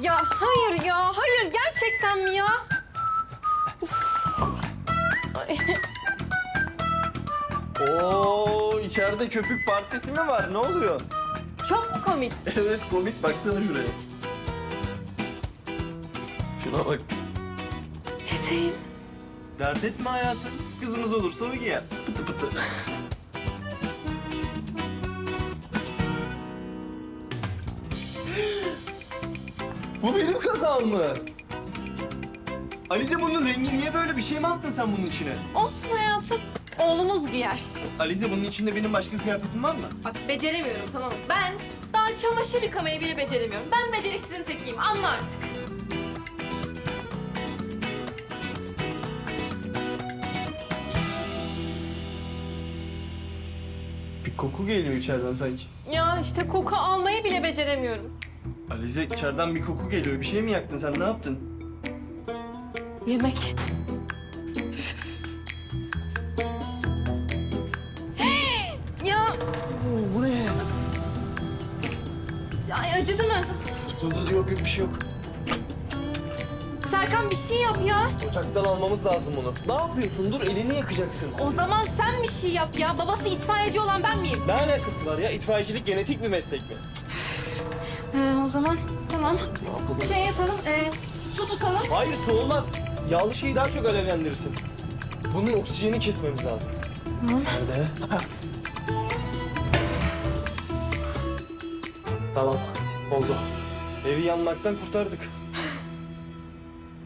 Ya hayır ya, hayır gerçekten mi ya? Ay, Oo içeride köpük partisi mi var? Ne oluyor? Çok mu komik? Evet komik baksana şuraya. Şuna bak. Eteğim. Dert etme hayatım. Kızımız olursa o giyer. Pıtı pıtı. Bu benim kazağım mı? Alize bunun rengi niye böyle bir şey mi attın sen bunun içine? Olsun hayatım. Oğlumuz giyer. Alize bunun içinde benim başka kıyafetim var mı? Bak beceremiyorum tamam mı? Ben daha çamaşır yıkamayı bile beceremiyorum. Ben beceriksizin tekiyim. Anla artık. Bir koku geliyor içeriden sanki. Ya işte koku almayı bile beceremiyorum. Alize içeriden bir koku geliyor. Bir şey mi yaktın sen? Ne yaptın? Yemek. ya, Bu ne? ay acıdı mı? Tutuldu yok yok bir şey yok. Serkan bir şey yap ya. Ocaktan almamız lazım bunu. Ne yapıyorsun? Dur elini yakacaksın. O zaman sen bir şey yap ya. Babası itfaiyeci olan ben miyim? Ne alakası var ya? İtfaiyecilik genetik bir meslek mi? Ee, o zaman tamam. Ne yapalım? Şey yapalım, ee, su tutalım. Hayır su olmaz. Yağlı şeyi daha çok alevlendirirsin. Bunun oksijeni kesmemiz lazım. Tamam. Nerede? tamam oldu. Evi yanmaktan kurtardık.